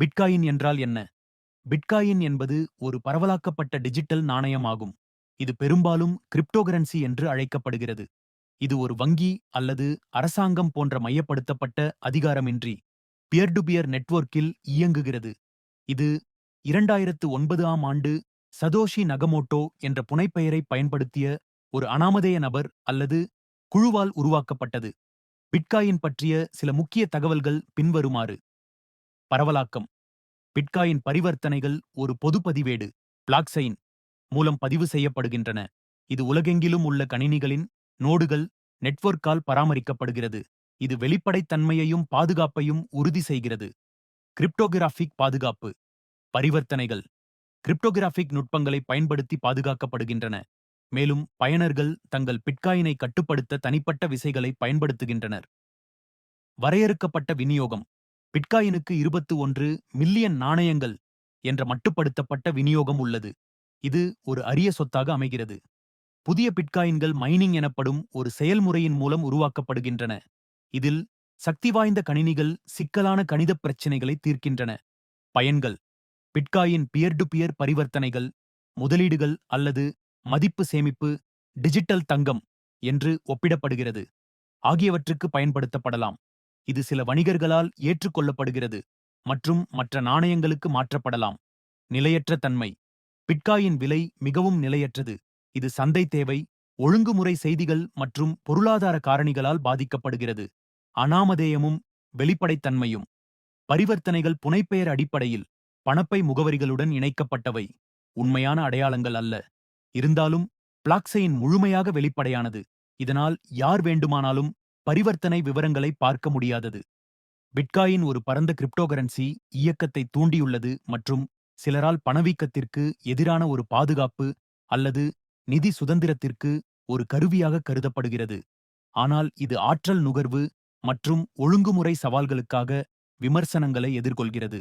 Bitcoin என்றால் என்ன? Bitcoin என்பது ஒரு பரவலாக்கப்பட்ட டிஜிட்டல் நாணயமாகும். இது பெரும்பாலும் கிரிப்டோகரன்சி என்று அழைக்கப்படுகிறது. இது ஒரு வங்கி அல்லது அரசாங்கம் போன்ற மையப்படுத்தப்பட்ட அதிகாரமின்றி பியர் டு பியர் நெட்வொர்க்கில் இயங்குகிறது. இது இரண்டாயிரத்து ஒன்பது ஆம் ஆண்டு சதோஷி நகமோட்டோ என்ற புனைப்பெயரை பயன்படுத்திய ஒரு அனாமதேய நபர் அல்லது குழுவால் உருவாக்கப்பட்டது. பிட்காயின் பற்றிய சில முக்கிய தகவல்கள் பின்வருமாறு. பரவலாக்கம். பிட்காயின் பரிவர்த்தனைகள் ஒரு பொது பதிவேடு பிளாக்செயின் மூலம் பதிவு செய்யப்படுகின்றன. இது உலகெங்கிலும் உள்ள கணினிகளின் நோடுகள் நெட்வொர்க்கால் பராமரிக்கப்படுகிறது. இது வெளிப்படைத்தன்மையையும் பாதுகாப்பையும் உறுதி செய்கிறது. கிரிப்டோகிராஃபிக் பாதுகாப்பு பரிவர்த்தனைகள். கிரிப்டோகிராஃபிக் நுட்பங்களை பயன்படுத்தி பாதுகாக்கப்படுகின்றன. மேலும் பயனர்கள் தங்கள் பிட்காயினை கட்டுப்படுத்த தனிப்பட்ட விசைகளை பயன்படுத்துகின்றனர். வரையறுக்கப்பட்ட விநியோகம். பிட்காயினுக்கு இருபத்து ஒன்று மில்லியன் நாணயங்கள் என்ற மட்டுப்படுத்தப்பட்ட விநியோகம் உள்ளது. இது ஒரு அரிய சொத்தாக அமைகிறது. புதிய பிட்காயின்கள் மைனிங் எனப்படும் ஒரு செயல்முறையின் மூலம் உருவாக்கப்படுகின்றன. இதில் சக்தி வாய்ந்த கணினிகள் சிக்கலான கணித பிரச்சினைகளை தீர்க்கின்றன. பயன்கள். பிட்காயின் பியர் டு பியர் பரிவர்த்தனைகள் முதலீடுகள் அல்லது மதிப்பு சேமிப்பு டிஜிட்டல் தங்கம் என்று ஒப்பிடப்படுகிறது. ஆகியவற்றுக்கு பயன்படுத்தப்படலாம். இது சில வணிகர்களால் ஏற்றுக்கொள்ளப்படுகிறது மற்றும் மற்ற நாணயங்களுக்கு மாற்றப்படலாம். நிலையற்ற தன்மை. பிட்காயின் விலை மிகவும் நிலையற்றது. இது சந்தை தேவை ஒழுங்குமுறை செய்திகள் மற்றும் பொருளாதார காரணிகளால் பாதிக்கப்படுகிறது. அனாமதேயமும் வெளிப்படைத்தன்மையும். பரிவர்த்தனைகள் புனைப்பெயர் அடிப்படையில் பணப்பை முகவரிகளுடன் இணைக்கப்பட்டவை. உண்மையான அடையாளங்கள் அல்ல. இருந்தாலும் பிளாக்செயின் முழுமையாக வெளிப்படையானது. இதனால் யார் வேண்டுமானாலும் பரிவர்த்தனை விவரங்களை பார்க்க முடியாதது. பிட்காயின் ஒரு பரந்த கிரிப்டோகரன்சி இயக்கத்தை தூண்டியுள்ளது மற்றும் சிலரால் பணவீக்கத்திற்கு எதிரான ஒரு பாதுகாப்பு அல்லது நிதி சுதந்திரத்திற்கு ஒரு கருவியாக கருதப்படுகிறது. ஆனால் இது ஆற்றல் நுகர்வு மற்றும் ஒழுங்குமுறை சவால்களுக்காக விமர்சனங்களை எதிர்கொள்கிறது.